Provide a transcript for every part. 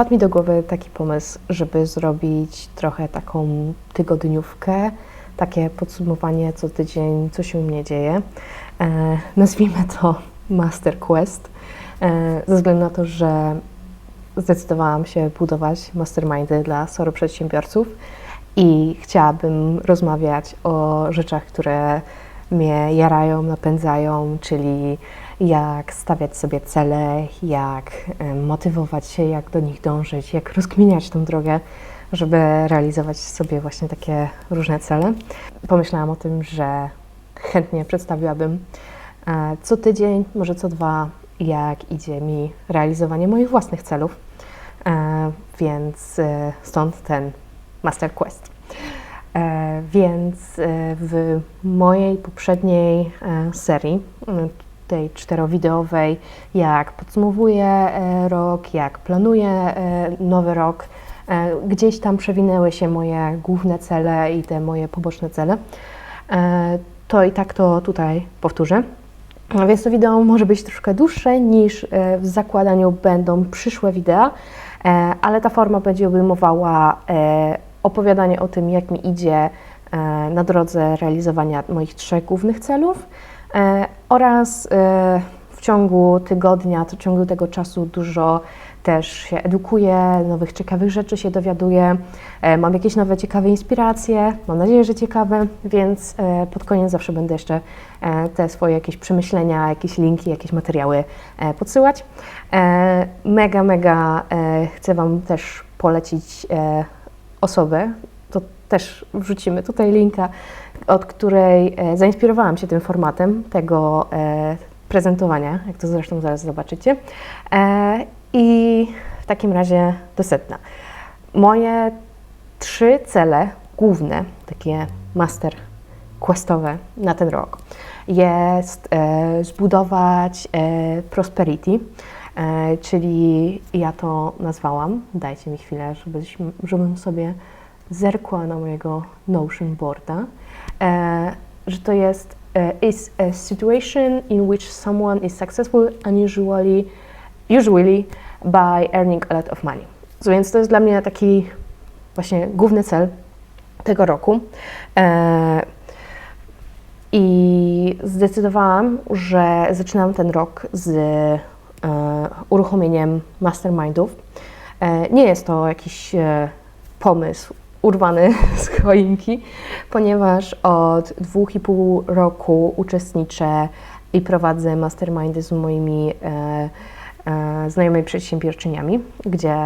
wpadł mi do głowy taki pomysł, żeby zrobić trochę taką tygodniówkę, takie podsumowanie co tydzień, co się u mnie dzieje. E, nazwijmy to Master Quest, e, ze względu na to, że zdecydowałam się budować mastermindy dla soro przedsiębiorców i chciałabym rozmawiać o rzeczach, które mnie jarają, napędzają, czyli jak stawiać sobie cele, jak e, motywować się, jak do nich dążyć, jak rozkminiać tą drogę, żeby realizować sobie właśnie takie różne cele. Pomyślałam o tym, że chętnie przedstawiłabym e, co tydzień, może co dwa, jak idzie mi realizowanie moich własnych celów. E, Więc e, stąd ten Master Quest. Więc w mojej poprzedniej serii, tej czterowideowej, jak podsumowuję e, rok, jak planuję e, nowy rok, e, gdzieś tam przewinęły się moje główne cele i te moje poboczne cele, e, to i tak to tutaj powtórzę. No Więc to wideo może być troszkę dłuższe niż e, w zakładaniu będą przyszłe wideo, ale ta forma będzie obejmowała opowiadanie o tym, jak mi idzie na drodze realizowania moich trzech głównych celów oraz e, w ciągu tygodnia, w ciągu tego czasu dużo też się edukuję, nowych ciekawych rzeczy się dowiaduję, e, mam jakieś nowe ciekawe inspiracje, mam nadzieję, że ciekawe, więc e, pod koniec zawsze będę jeszcze e, te swoje jakieś przemyślenia, jakieś linki, jakieś materiały e, podsyłać. E, Mega, mega e, chcę Wam też polecić e, osobę, to też wrzucimy tutaj linka, od której e, zainspirowałam się tym formatem tego e, prezentowania, jak to zresztą zaraz zobaczycie. E, I w takim razie do sedna. Moje trzy cele główne, takie master questowe na ten rok, jest zbudować prosperity, czyli ja to nazwałam, dajcie mi chwilę, żebym sobie zerkła na mojego Notion boarda, e, że to jest e, is a situation in which someone is successful unusually, usually by earning a lot of money. So, więc to jest dla mnie taki właśnie główny cel tego roku. E, I zdecydowałam, że zaczynam ten rok z e, uruchomieniem mastermindów. E, nie jest to jakiś e, pomysł urwany z choinki, ponieważ od dwóch i pół roku uczestniczę i prowadzę mastermindy z moimi e, e, znajomymi przedsiębiorczyniami, gdzie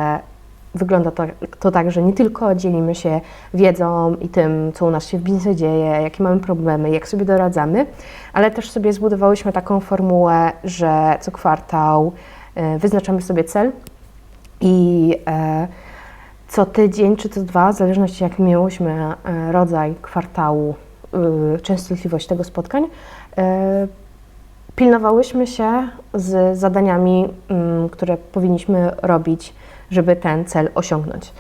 wygląda to, to tak, że nie tylko dzielimy się wiedzą i tym, co u nas się w biznesie dzieje, jakie mamy problemy, jak sobie doradzamy, ale też sobie zbudowałyśmy taką formułę, że co kwartał e, wyznaczamy sobie cel i e, co tydzień czy co dwa, w zależności jak miałyśmy e, rodzaj kwartału, y, częstotliwość tego spotkań, e, pilnowałyśmy się z zadaniami, mm, które powinniśmy robić, żeby ten cel osiągnąć.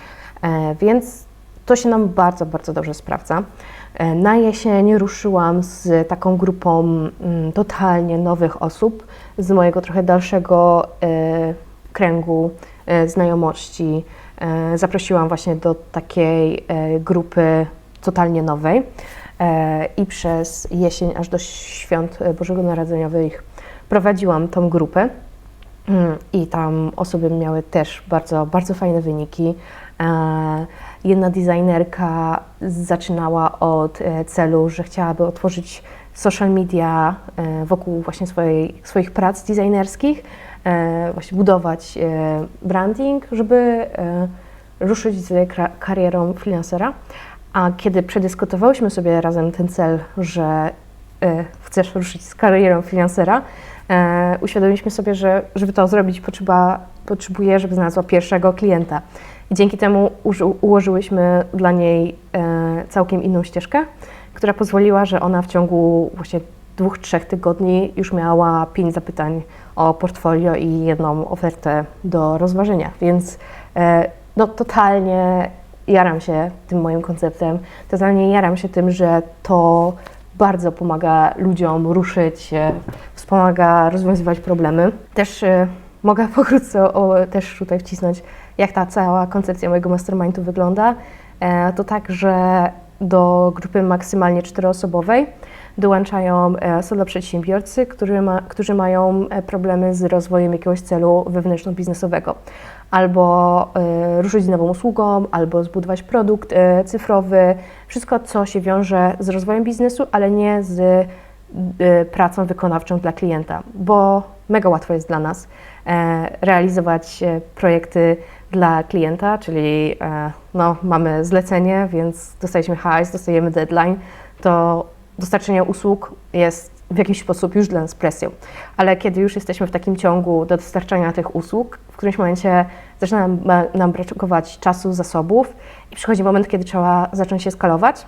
E, Więc to się nam bardzo, bardzo dobrze sprawdza. Na jesień ruszyłam z taką grupą mm, totalnie nowych osób z mojego trochę dalszego kręgu znajomości. E, Zaprosiłam właśnie do takiej e, grupy totalnie nowej e, i przez jesień aż do świąt Bożego Narodzeniowych prowadziłam tą grupę. Mm, I tam osoby miały też bardzo, bardzo fajne wyniki. Jedna designerka zaczynała od celu, że chciałaby otworzyć social media wokół właśnie swojej, swoich prac designerskich, właśnie budować e, branding, żeby e, ruszyć z karierą freelancera. A kiedy przedyskutowałyśmy sobie razem ten cel, że e, chcesz ruszyć z karierą freelancera, e, uświadomiliśmy sobie, że żeby to zrobić, potrzeba, potrzebuje, żeby znalazła pierwszego klienta. I dzięki temu ułożyłyśmy dla niej e, całkiem inną ścieżkę, która pozwoliła, że ona w ciągu właśnie dwóch, trzech tygodni już miała pięć zapytań o portfolio i jedną ofertę do rozważenia. Więc e, no, totalnie jaram się tym moim konceptem, totalnie jaram się tym, że to bardzo pomaga ludziom ruszyć wspomaga rozwiązywać problemy. Też e, mogę pokrótce o, też tutaj wcisnąć jak ta cała koncepcja mojego mastermindu wygląda, e, to tak, że do grupy maksymalnie czteroosobowej dołączają e, solo przedsiębiorcy, którzy, ma, którzy mają e, problemy z rozwojem jakiegoś celu wewnętrzno-biznesowego. Albo e, ruszyć z nową usługą, albo zbudować produkt cyfrowy. Wszystko, co się wiąże z rozwojem biznesu, ale nie z pracą wykonawczą dla klienta, bo mega łatwo jest dla nas realizować projekty dla klienta, czyli no, mamy zlecenie, więc dostaliśmy hajs, dostajemy deadline, to dostarczenie usług jest w jakiś sposób już dla nas presją. Ale kiedy już jesteśmy w takim ciągu do dostarczania tych usług, w którymś momencie zaczyna nam, nam brakować czasu, zasobów i przychodzi moment, kiedy trzeba zacząć się skalować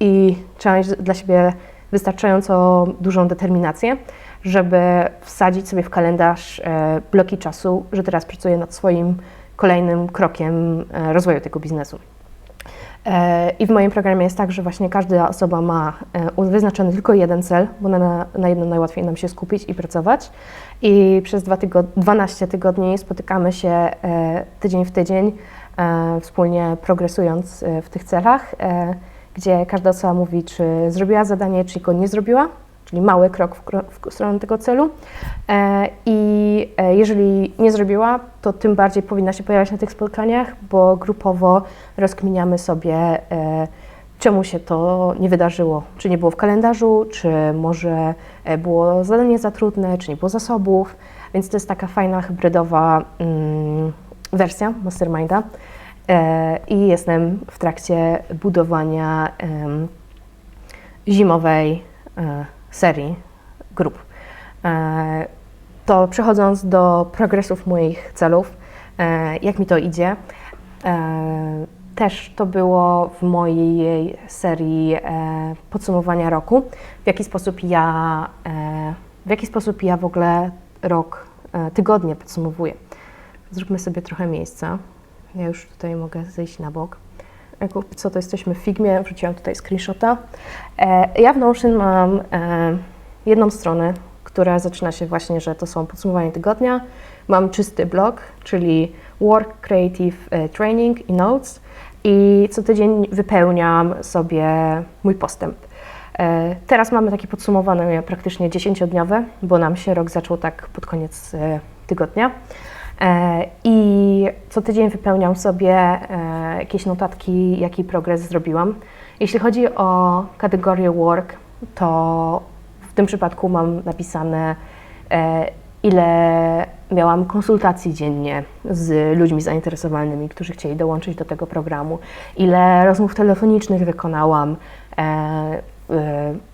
i trzeba mieć dla siebie wystarczająco dużą determinację, żeby wsadzić sobie w kalendarz e, bloki czasu, że teraz pracuję nad swoim kolejnym krokiem e, rozwoju tego biznesu. E, I w moim programie jest tak, że właśnie każda osoba ma e, wyznaczony tylko jeden cel, bo na, na jednym najłatwiej nam się skupić i pracować. I przez dwa tygod 12 tygodni spotykamy się e, tydzień w tydzień, wspólnie progresując w tych celach, gdzie każda osoba mówi, czy zrobiła zadanie, czy go nie zrobiła, czyli mały krok w, w stronę tego celu. E, I e, jeżeli nie zrobiła, to tym bardziej powinna się pojawiać na tych spotkaniach, bo grupowo rozkminiamy sobie, e, czemu się to nie wydarzyło. Czy nie było w kalendarzu, czy może było zadanie za trudne, czy nie było zasobów. Więc to jest taka fajna, hybrydowa mm, wersja Masterminda. I jestem w trakcie budowania zimowej serii grup. E, To przechodząc do progresów moich celów, e, jak mi to idzie, e, też to było w mojej serii podsumowania roku, w jaki sposób ja, w jaki sposób ja w ogóle rok, tygodnie podsumowuję. Zróbmy sobie trochę miejsca. Ja już tutaj mogę zejść na bok. Co to jesteśmy w Figmie, wrzuciłam tutaj screenshota. E, ja w Notion mam e, jedną stronę, która zaczyna się właśnie, że to są podsumowania tygodnia. Mam czysty blog, czyli Work Creative e, Training i Notes i co tydzień wypełniam sobie mój postęp. Teraz mamy takie podsumowanie praktycznie 10-dniowe, bo nam się rok zaczął tak pod koniec tygodnia. E, I co tydzień wypełniam sobie e, jakieś notatki, jaki progres zrobiłam. Jeśli chodzi o kategorię work, to w tym przypadku mam napisane, e, ile miałam konsultacji dziennie z ludźmi zainteresowanymi, którzy chcieli dołączyć do tego programu, ile rozmów telefonicznych wykonałam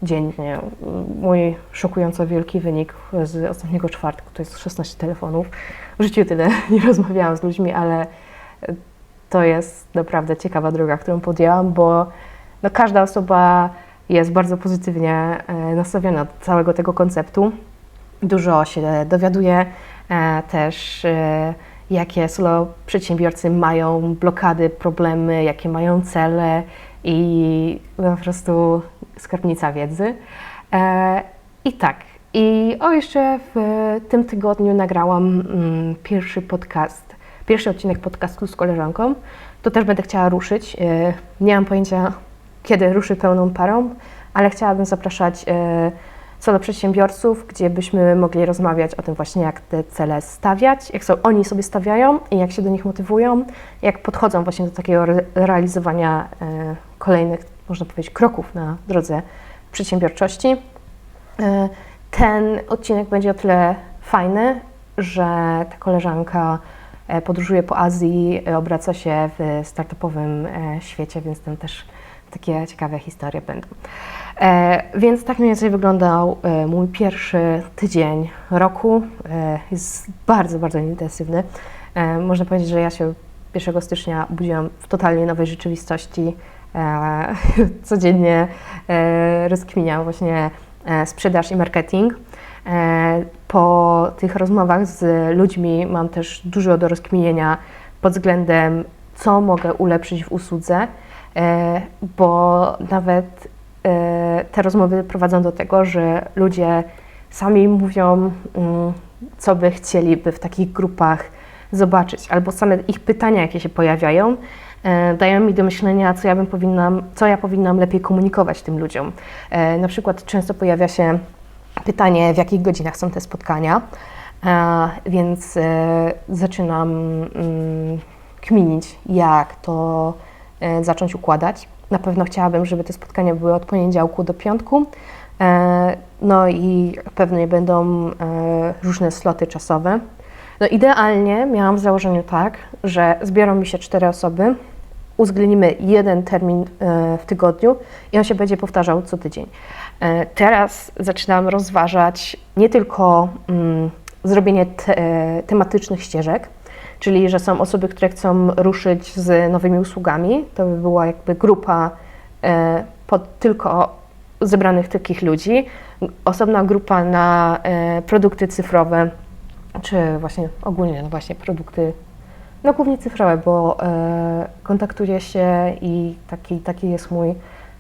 dziennie. Mój szokująco wielki wynik z ostatniego czwartku to jest 16 telefonów. W życiu tyle nie rozmawiałam z ludźmi, ale to jest naprawdę ciekawa droga, którą podjęłam, bo no, każda osoba jest bardzo pozytywnie e, nastawiona do całego tego konceptu. Dużo się dowiaduje e, też, jakie solo przedsiębiorcy mają blokady, problemy, jakie mają cele i no, po prostu skarbnica wiedzy. E, I tak. I o, jeszcze w tym tygodniu nagrałam mm, pierwszy podcast, pierwszy odcinek podcastu z koleżanką. To też będę chciała ruszyć. E, nie mam pojęcia, kiedy ruszy pełną parą, ale chciałabym zapraszać e, solo przedsiębiorców, gdzie byśmy mogli rozmawiać o tym właśnie, jak te cele stawiać, jak so, oni sobie stawiają i jak się do nich motywują, jak podchodzą właśnie do takiego re, realizowania kolejnych, można powiedzieć, kroków na drodze przedsiębiorczości. E, ten odcinek będzie o tyle fajny, że ta koleżanka e, podróżuje po Azji, e, obraca się w startupowym świecie, więc tam też takie ciekawe historie będą. Więc tak mniej więcej wyglądał mój pierwszy tydzień roku. Jest bardzo, bardzo intensywny. Można powiedzieć, że ja się 1 stycznia budziłam w totalnie nowej rzeczywistości. E, codziennie e, rozkminiam właśnie e, sprzedaż i marketing. Po tych rozmowach z ludźmi mam też dużo do rozkminienia pod względem, co mogę ulepszyć w usłudze, bo nawet te rozmowy prowadzą do tego, że ludzie sami mówią, mm, co by chcieliby w takich grupach zobaczyć, albo same ich pytania, jakie się pojawiają, dają mi do myślenia, co ja bym powinnam, co ja powinnam lepiej komunikować tym ludziom. E, na przykład często pojawia się pytanie, w jakich godzinach są te spotkania, e, więc e, zaczynam mm, kminić, jak to e, zacząć układać. Na pewno chciałabym, żeby te spotkania były od poniedziałku do piątku. E, No i pewnie będą e, różne sloty czasowe. No idealnie miałam w założeniu tak, że zbiorą mi się cztery osoby, uwzględnimy jeden termin e, w tygodniu i on się będzie powtarzał co tydzień. E, Teraz zaczynam rozważać nie tylko mm, zrobienie te, e, tematycznych ścieżek, czyli że są osoby, które chcą ruszyć z nowymi usługami. To by była jakby grupa pod tylko zebranych takich ludzi. Osobna grupa na produkty cyfrowe, czy właśnie ogólnie no właśnie produkty, no głównie cyfrowe, bo e, kontaktuję się i taki, taki jest mój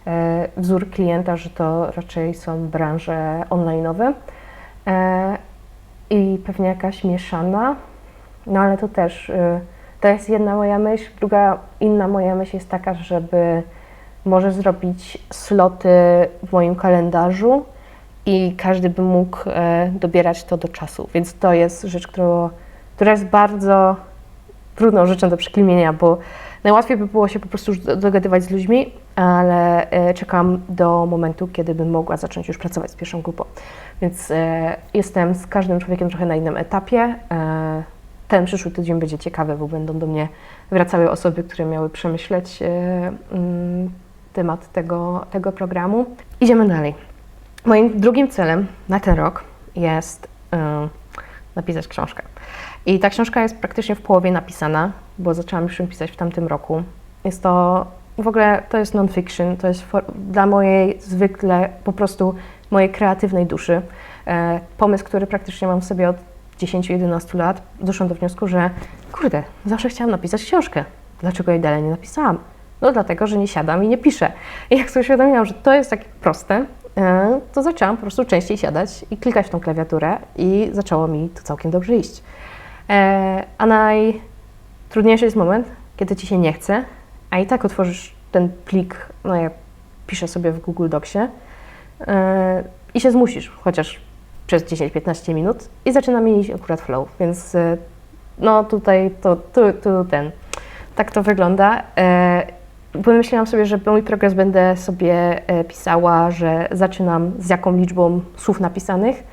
e, wzór klienta, że to raczej są branże online'owe e, i pewnie jakaś mieszana, no ale to też, y, to jest jedna moja myśl. Druga, inna moja myśl jest taka, żeby może zrobić sloty w moim kalendarzu i każdy by mógł e, dobierać to do czasu. Więc to jest rzecz, która jest bardzo trudną rzeczą do przeklimienia, bo najłatwiej by było się po prostu już do- dogadywać z ludźmi, ale e, czekam do momentu, kiedy bym mogła zacząć już pracować z pierwszą grupą. Więc e, jestem z każdym człowiekiem trochę na innym etapie. E, ten przyszły tydzień będzie ciekawy, bo będą do mnie wracały osoby, które miały przemyśleć mm, temat tego, tego programu. Idziemy dalej. Moim drugim celem na ten rok jest napisać książkę. I ta książka jest praktycznie w połowie napisana, bo zaczęłam już ją pisać w tamtym roku. Jest to w ogóle to jest non-fiction, to jest for, dla mojej zwykle po prostu mojej kreatywnej duszy. E, pomysł, który praktycznie mam w sobie od 10-11 lat, doszłam do wniosku, że kurde, zawsze chciałam napisać książkę. Dlaczego jej dalej nie napisałam? No dlatego, że nie siadam i nie piszę. I jak sobie uświadomiłam, że to jest takie proste, e, to zaczęłam po prostu częściej siadać i klikać w tą klawiaturę i zaczęło mi to całkiem dobrze iść. E, A najtrudniejszy jest moment, kiedy ci się nie chce, a i tak otworzysz ten plik, no ja piszę sobie w Google Docsie e, i się zmusisz, chociaż przez 10-15 minut i zaczyna mi iść akurat flow, więc e, no tutaj to, tu, tu ten, tak to wygląda. Pomyślałam sobie, że mój progres będę sobie pisała, że zaczynam z jaką liczbą słów napisanych,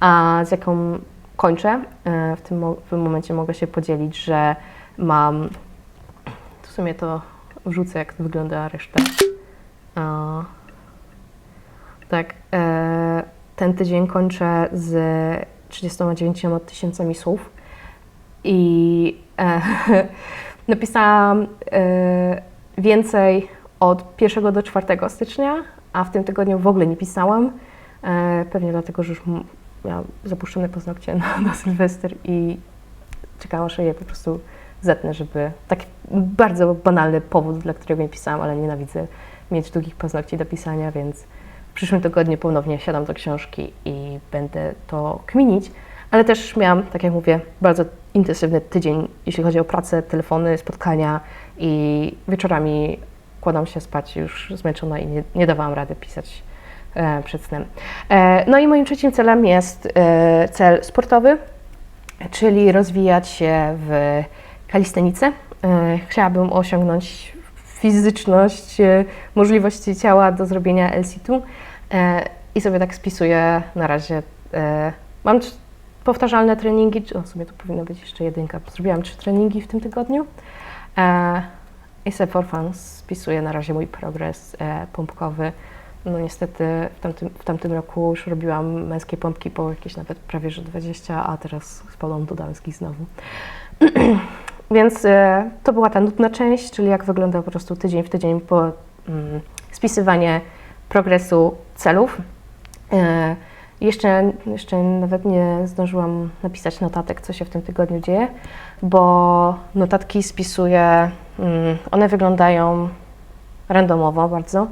a z jaką kończę. E, W tym, w tym momencie mogę się podzielić, że mam, w sumie to wrzucę jak wygląda reszta. A, tak, e, ten tydzień kończę z 39 tysiącami słów i e, napisałam e, więcej od 1 do 4 stycznia, a w tym tygodniu w ogóle nie pisałam. E, pewnie dlatego, że już miałam zapuszczone paznokcie na, na Sylwester i czekałam, aż je po prostu zetnę, żeby taki bardzo banalny powód, dla którego nie pisałam, ale nienawidzę mieć długich paznokci do pisania, więc w przyszłym tygodniu ponownie siadam do książki i będę to kminić, ale też miałam, tak jak mówię, bardzo intensywny tydzień, jeśli chodzi o pracę, telefony, spotkania i wieczorami kładam się spać już zmęczona i nie, nie dawałam rady pisać przed snem. E, no i moim trzecim celem jest e, cel sportowy, czyli rozwijać się w kalistenice. E, Chciałabym osiągnąć fizyczność, e, możliwości ciała do zrobienia LC2 e, i sobie tak spisuję na razie. e, Mam powtarzalne treningi, o w sumie to powinno być jeszcze jedynka. Zrobiłam trzy treningi w tym tygodniu e, i sobie for fun spisuję na razie mój progres e, pompkowy. No niestety w tamtym, w tamtym roku już robiłam męskie pompki po jakieś nawet prawie że 20, a teraz spadłam do damskich znowu. Więc e, to była ta nudna część, czyli jak wygląda po prostu tydzień w tydzień po mm, spisywanie progresu celów. E, jeszcze, jeszcze nawet nie zdążyłam napisać notatek, co się w tym tygodniu dzieje, bo notatki spisuję, mm, one wyglądają randomowo bardzo.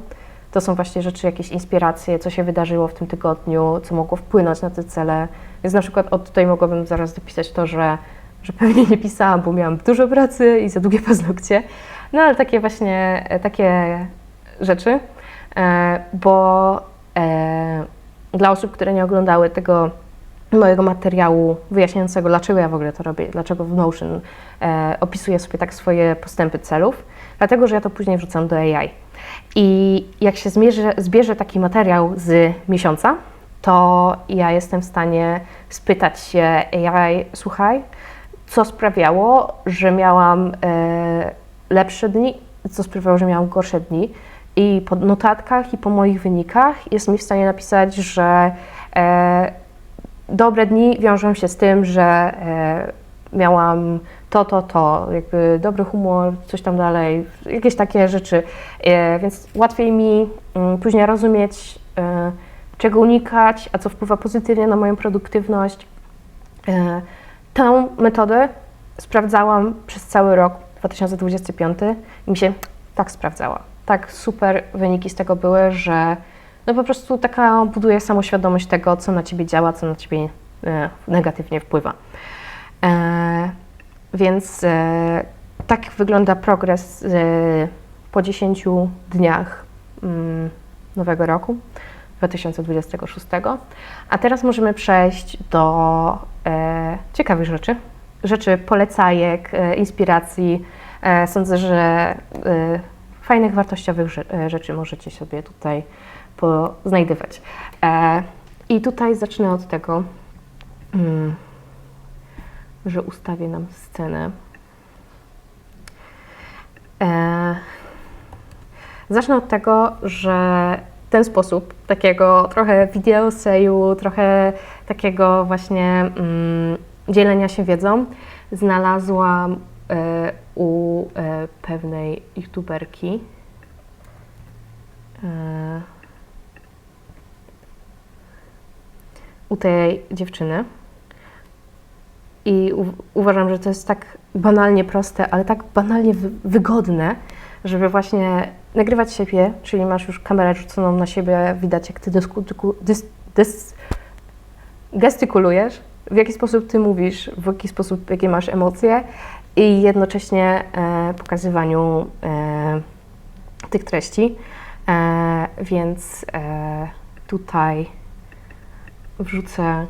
To są właśnie rzeczy, jakieś inspiracje, co się wydarzyło w tym tygodniu, co mogło wpłynąć na te cele. Więc na przykład od tutaj mogłabym zaraz dopisać to, że że pewnie nie pisałam, bo miałam dużo pracy i za długie paznokcie. No ale takie właśnie, e, takie rzeczy, e, bo e, dla osób, które nie oglądały tego mojego materiału wyjaśniającego, dlaczego ja w ogóle to robię, dlaczego w Notion opisuję sobie tak swoje postępy celów, dlatego, że ja to później wrzucam do AI. I jak się zmierzy, zbierze taki materiał z miesiąca, to ja jestem w stanie spytać się AI, słuchaj, co sprawiało, że miałam e, lepsze dni, co sprawiało, że miałam gorsze dni. I po notatkach i po moich wynikach jest mi w stanie napisać, że e, dobre dni wiążą się z tym, że e, miałam to, to, to, jakby dobry humor, coś tam dalej, jakieś takie rzeczy. E, więc łatwiej mi mm, później rozumieć, e, czego unikać, a co wpływa pozytywnie na moją produktywność. E, Tę metodę sprawdzałam przez cały rok 2025 i mi się tak sprawdzała. Tak super wyniki z tego były, że no po prostu taka buduje samoświadomość tego, co na ciebie działa, co na ciebie negatywnie wpływa. Więc e, tak wygląda progres e, po 10 dniach mm, nowego roku 2026. A teraz możemy przejść do e, ciekawych rzeczy. Rzeczy polecajek, inspiracji. Sądzę, że fajnych, wartościowych rze- rzeczy możecie sobie tutaj poznajdywać. I tutaj zacznę od tego, mm, że ustawię nam scenę. E, zacznę od tego, że ten sposób, takiego trochę wideo seju, trochę takiego właśnie mm, dzielenia się wiedzą, znalazłam e, u e, pewnej youtuberki. E, u tej dziewczyny. I uważam, że to jest tak banalnie proste, ale tak banalnie wy, wygodne, żeby właśnie nagrywać siebie, czyli masz już kamerę rzuconą na siebie, widać jak ty gestykulujesz, w jaki sposób ty mówisz, w jaki sposób, jakie masz emocje i jednocześnie e, pokazywaniu e, tych treści. E, więc e, tutaj wrzucę e,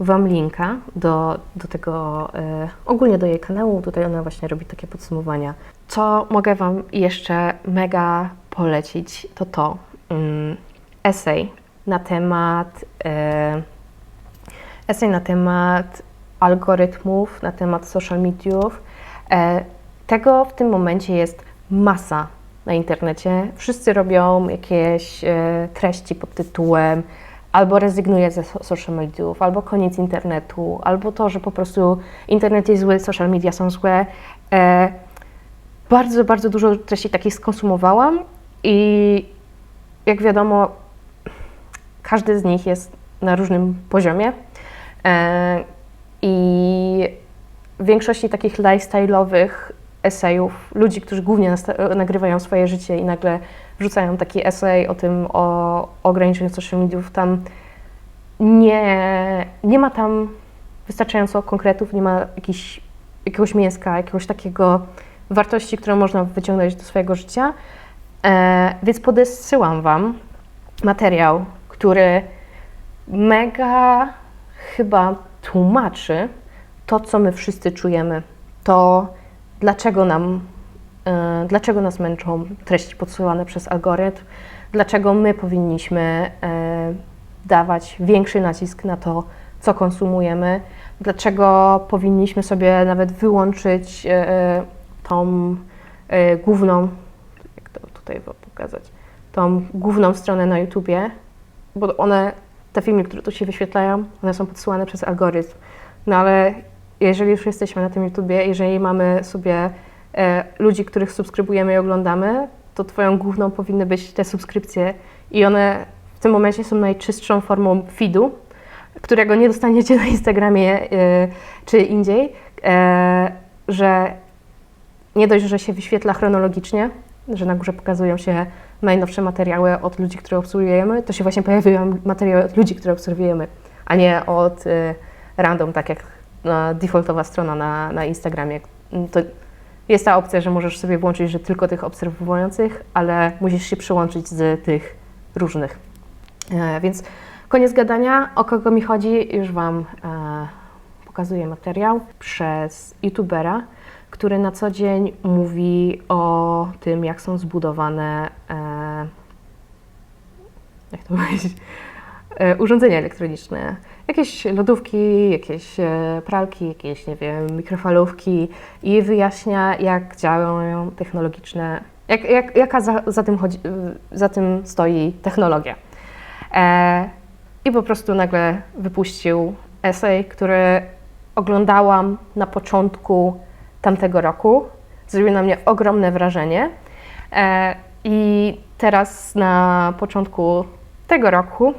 Wam linka do, do tego, e, ogólnie do jej kanału. Tutaj ona właśnie robi takie podsumowania. Co mogę Wam jeszcze mega polecić, to to mm, esej na temat e, esej na temat algorytmów, na temat social mediów. E, tego w tym momencie jest masa na internecie. Wszyscy robią jakieś treści pod tytułem albo rezygnuję ze so- social mediów, albo koniec internetu, albo to, że po prostu internet jest zły, social media są złe. E, bardzo, bardzo dużo treści takich skonsumowałam i jak wiadomo, każdy z nich jest na różnym poziomie. E, I w większości takich lifestyle'owych esejów, ludzi, którzy głównie nagrywają swoje życie i nagle wrzucają taki esej o tym, o ograniczeniu social mediów, tam nie, nie ma tam wystarczająco konkretów, nie ma jakiś, jakiegoś mięska, jakiegoś takiego wartości, którą można wyciągnąć do swojego życia. E, więc podesyłam Wam materiał, który mega chyba tłumaczy to, co my wszyscy czujemy. To, dlaczego nam, e, dlaczego nas męczą treści podsyłane przez algorytm, dlaczego my powinniśmy e, dawać większy nacisk na to, co konsumujemy, dlaczego powinniśmy sobie nawet wyłączyć e, tą główną, jak to tutaj pokazać, tą główną stronę na YouTubie, bo one, te filmy, które tu się wyświetlają, one są podsyłane przez algorytm. No ale jeżeli już jesteśmy na tym YouTubie, jeżeli mamy sobie e, ludzi, których subskrybujemy i oglądamy, to Twoją główną powinny być te subskrypcje i one w tym momencie są najczystszą formą feedu, którego nie dostaniecie na Instagramie e, czy indziej, e, że nie dość, że się wyświetla chronologicznie, że na górze pokazują się najnowsze materiały od ludzi, które obserwujemy, to się właśnie pojawiają materiały od ludzi, które obserwujemy, a nie od y, random, tak jak defaultowa strona na, na Instagramie. To jest ta opcja, że możesz sobie włączyć, że tylko tych obserwujących, ale musisz się przyłączyć z tych różnych. E, więc koniec gadania. O kogo mi chodzi, już Wam e, pokazuję materiał przez youtubera, który na co dzień mówi o tym, jak są zbudowane e, jak to powiedzieć, e, urządzenia elektroniczne. Jakieś lodówki, jakieś e, pralki, jakieś, nie wiem, mikrofalówki i wyjaśnia, jak działają technologiczne, jak, jak, jaka za, za, tym chodzi, za tym stoi technologia. E, I po prostu nagle wypuścił esej, który oglądałam na początku tamtego roku. Zrobił na mnie ogromne wrażenie. E, I teraz na początku tego roku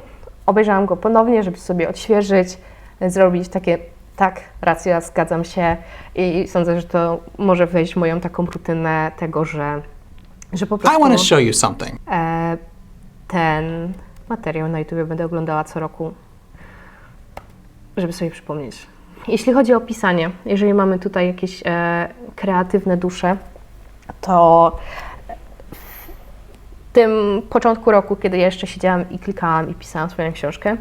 obejrzałam go ponownie, żeby sobie odświeżyć, zrobić takie tak, racja, zgadzam się i sądzę, że to może wejść w moją taką rutynę tego, że, że po I want to prostu show you something. e, ten materiał na YouTube będę oglądała co roku, żeby sobie przypomnieć. Jeśli chodzi o pisanie, jeżeli mamy tutaj jakieś e, kreatywne dusze, to tym początku roku, kiedy ja jeszcze siedziałam i klikałam i pisałam swoją książkę,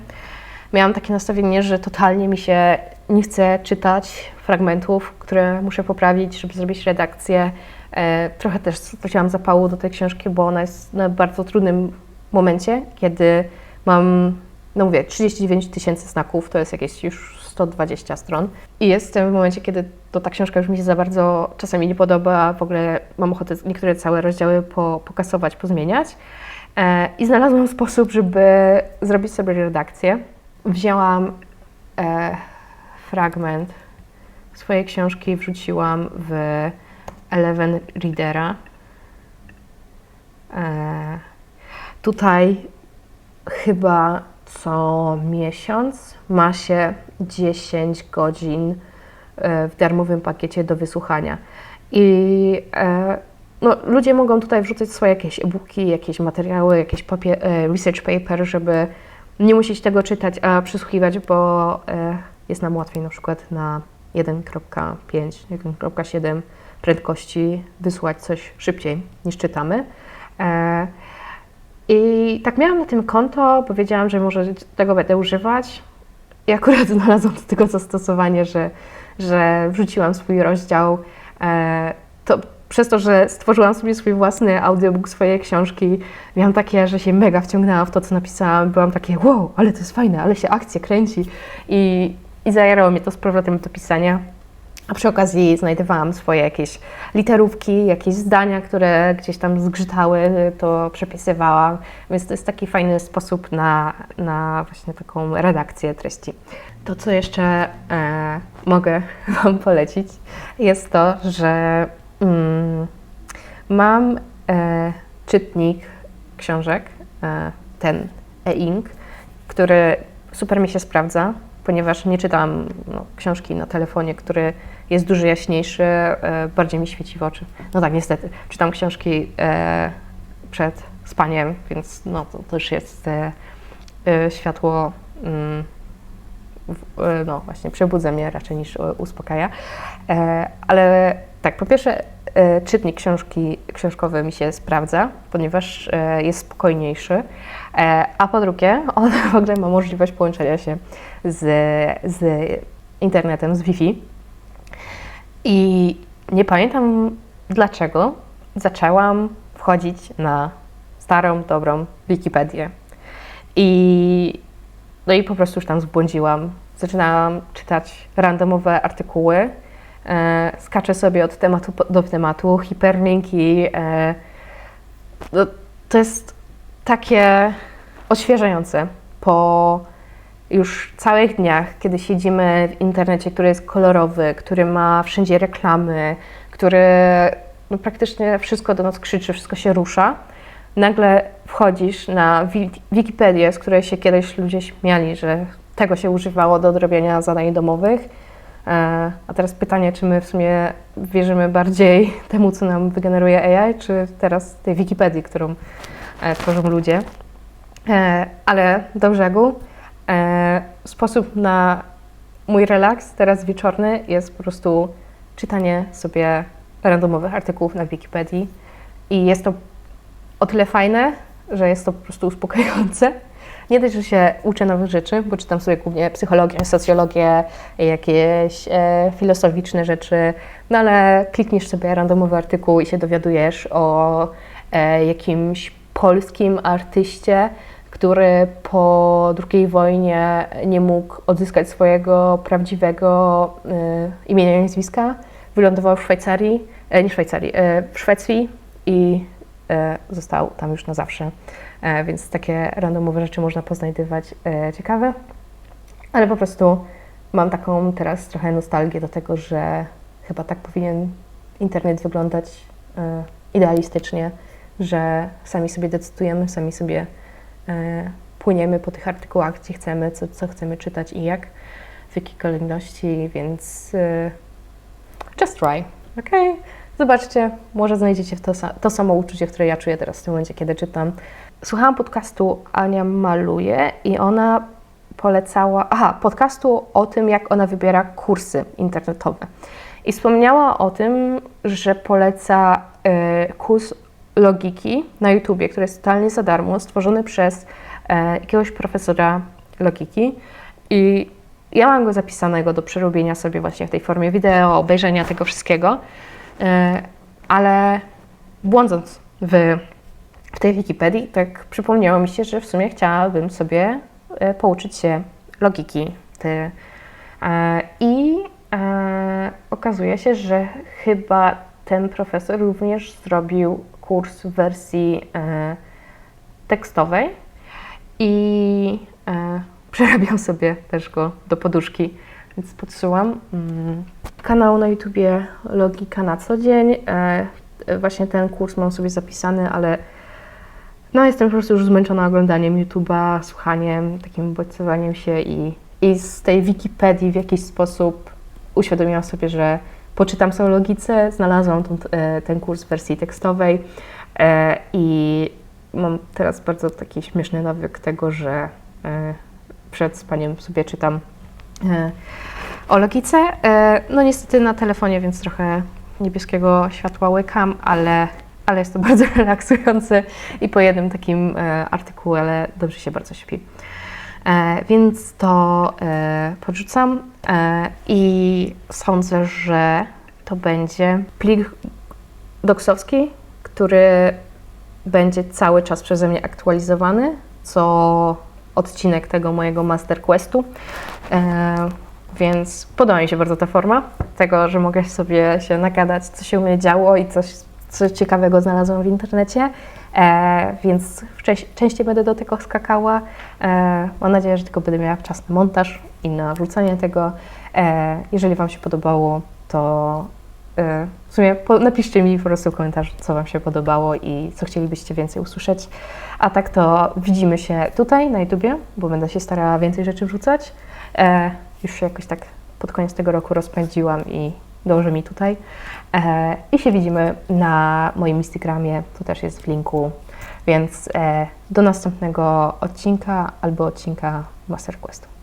miałam takie nastawienie, że totalnie mi się nie chce czytać fragmentów, które muszę poprawić, żeby zrobić redakcję. E, trochę też straciłam zapału do tej książki, bo ona jest na bardzo trudnym momencie, kiedy mam, no mówię, 39 tysięcy znaków, to jest jakieś już 120 stron. I jestem w momencie, kiedy to ta książka już mi się za bardzo czasami nie podoba, w ogóle mam ochotę niektóre całe rozdziały po, pokasować, pozmieniać. E, I znalazłam sposób, żeby zrobić sobie redakcję. Wzięłam e, fragment swojej książki, wrzuciłam w Eleven Readera. E, tutaj chyba co miesiąc ma się 10 godzin e, w darmowym pakiecie do wysłuchania. I e, no, ludzie mogą tutaj wrzucać swoje jakieś e-booki, jakieś materiały, jakieś papier, e, research paper, żeby nie musieć tego czytać, a przysłuchiwać, bo jest nam łatwiej na przykład na 1.5, 1.7 prędkości wysłać coś szybciej niż czytamy. I tak miałam na tym konto, powiedziałam, że może tego będę używać. I akurat znalazłam do tego zastosowanie, że, że wrzuciłam swój rozdział. E, to przez to, że stworzyłam sobie swój własny audiobook swojej książki, miałam takie, że się mega wciągnęłam w to, co napisałam. Byłam takie, wow, ale to jest fajne, ale się akcja kręci. I, i zajarało mnie to z powrotem do pisania. A przy okazji znajdowałam swoje jakieś literówki, jakieś zdania, które gdzieś tam zgrzytały, to przepisywałam, więc to jest taki fajny sposób na, na właśnie taką redakcję treści. To, co jeszcze e, mogę Wam polecić, jest to, że mm, mam e, czytnik książek, e, ten e-ink, który super mi się sprawdza, ponieważ nie czytam no, książki na telefonie, który jest dużo jaśniejszy, e, bardziej mi świeci w oczy. No tak, niestety. Czytam książki e, przed spaniem, więc no, to też jest e, światło, mm, no właśnie, przebudza mnie raczej niż uspokaja. Ale tak, po pierwsze, czytnik książki, książkowy mi się sprawdza, ponieważ jest spokojniejszy, a po drugie, on w ogóle ma możliwość połączenia się z, z internetem, z Wi-Fi. I nie pamiętam dlaczego zaczęłam wchodzić na starą, dobrą Wikipedię. I, no i po prostu już tam zbłądziłam. Zaczynałam czytać randomowe artykuły, e, skaczę sobie od tematu do tematu, hiperlinki. E, no, to jest takie odświeżające po już całych dniach, kiedy siedzimy w internecie, który jest kolorowy, który ma wszędzie reklamy, który no, praktycznie wszystko do nas krzyczy, wszystko się rusza, nagle wchodzisz na wi- Wikipedię, z której się kiedyś ludzie śmiali, że tego się używało do odrobienia zadań domowych. E, A teraz pytanie, czy my w sumie wierzymy bardziej temu, co nam wygeneruje AI, czy teraz tej Wikipedii, którą e, tworzą ludzie. E, Ale do brzegu. E, Sposób na mój relaks teraz wieczorny jest po prostu czytanie sobie randomowych artykułów na Wikipedii i jest to o tyle fajne, że jest to po prostu uspokajające. Nie dość, że się uczę nowych rzeczy, bo czytam sobie głównie psychologię, socjologię, jakieś e, filozoficzne rzeczy, no ale klikniesz sobie randomowy artykuł i się dowiadujesz o e, jakimś polskim artyście, który po II wojnie nie mógł odzyskać swojego prawdziwego e, imienia i nazwiska. Wylądował w Szwajcarii, e, nie Szwajcarii, e, w Szwecji i e, został tam już na zawsze. Więc takie randomowe rzeczy można poznajdywać ciekawe. Ale po prostu mam taką teraz trochę nostalgię do tego, że chyba tak powinien internet wyglądać idealistycznie, że sami sobie decydujemy, sami sobie płyniemy po tych artykułach, gdzie chcemy, co, co chcemy czytać i jak, w jakiej kolejności, więc e, just try, ok? Zobaczcie, może znajdziecie to, to samo uczucie, które ja czuję teraz w tym momencie, kiedy czytam. Słuchałam podcastu Ania Maluje i ona polecała, aha, podcastu o tym, jak ona wybiera kursy internetowe. I wspomniała o tym, że poleca e, kurs logiki na YouTubie, który jest totalnie za darmo, stworzony przez e, jakiegoś profesora logiki. I ja mam go zapisanego do przerobienia sobie właśnie w tej formie wideo, obejrzenia tego wszystkiego, e, ale błądząc w, w tej Wikipedii, tak przypomniało mi się, że w sumie chciałabym sobie e, pouczyć się logiki. E, I e, okazuje się, że chyba ten profesor również zrobił kurs w wersji e, tekstowej i e, przerabiam sobie też go do poduszki, więc podsyłam. Mm, kanał na YouTubie Logika na co dzień. E, właśnie ten kurs mam sobie zapisany, ale no jestem po prostu już zmęczona oglądaniem YouTube'a, słuchaniem, takim bodźcowaniem się i, i z tej Wikipedii w jakiś sposób uświadomiłam sobie, że poczytam sobie logice, znalazłam tą, e, ten kurs w wersji tekstowej e, i mam teraz bardzo taki śmieszny nawyk tego, że e, przed spaniem sobie czytam o logice. No niestety na telefonie, więc trochę niebieskiego światła łykam, ale, ale jest to bardzo relaksujące i po jednym takim artykule dobrze się bardzo śpi. Więc to podrzucam i sądzę, że to będzie plik doksowski, który będzie cały czas przeze mnie aktualizowany, co odcinek tego mojego Masterquestu. E, więc podoba mi się bardzo ta forma tego, że mogę sobie się nagadać, co się u mnie działo i coś, coś ciekawego znalazłam w internecie. E, więc częściej będę do tego skakała. E, mam nadzieję, że tylko będę miała czas na montaż i na wrzucanie tego. E, jeżeli Wam się podobało, to w sumie napiszcie mi po prostu w komentarzu, co Wam się podobało i co chcielibyście więcej usłyszeć. A tak to widzimy się tutaj na YouTubie, bo będę się starała więcej rzeczy wrzucać. Już się jakoś tak pod koniec tego roku rozpędziłam i dąży mi tutaj. E, I się widzimy na moim Instagramie, to też jest w linku. Więc e, do następnego odcinka albo odcinka Masterquestu.